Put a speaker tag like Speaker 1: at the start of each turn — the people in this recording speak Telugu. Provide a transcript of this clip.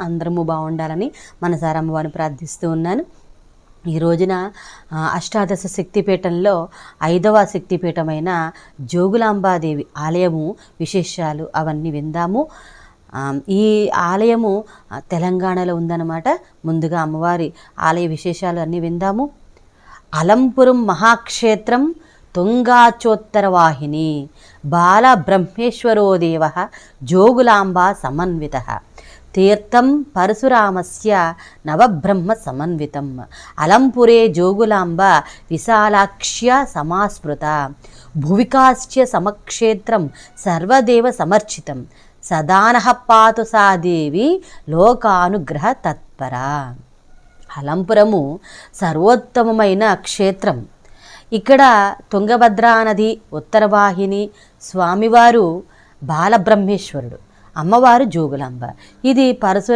Speaker 1: అందరము బాగుండాలని మనసారా అమ్మవారిని ప్రార్థిస్తూ ఉన్నాను. ఈ రోజున అష్టాదశ శక్తిపీఠంలో ఐదవ శక్తిపీఠమైన జోగులాంబాదేవి ఆలయము విశేషాలు అవన్నీ విందాము. ఈ ఆలయము తెలంగాణలో ఉందన్నమాట. ముందుగా అమ్మవారి ఆలయ విశేషాలు అన్నీ విందాము. అలంపురం మహాక్షేత్రం తుంగాచోత్తర వాహిని బాల బ్రహ్మేశ్వరో దేవ జోగులాంబ సమన్విత. తీర్థం పరశురామస్య నవబ్రహ్మ సమన్వితం. అలంపురే జోగులాంబ విశాలాక్ష్య సమాస్మృత. భువికాశ్చ సమక్షేత్రం సర్వదేవ సమర్చితం. సదానః పాతు సా దేవి లోకానుగ్రహ తత్పర. అలంపురము సర్వోత్తమమైన క్షేత్రం. ఇక్కడ తుంగభద్రా నది ఉత్తరవాహిని స్వామివారు బాలబ్రహ్మేశ్వరుడు. అమ్మవారు జోగులాంబ. ఇది పరశురా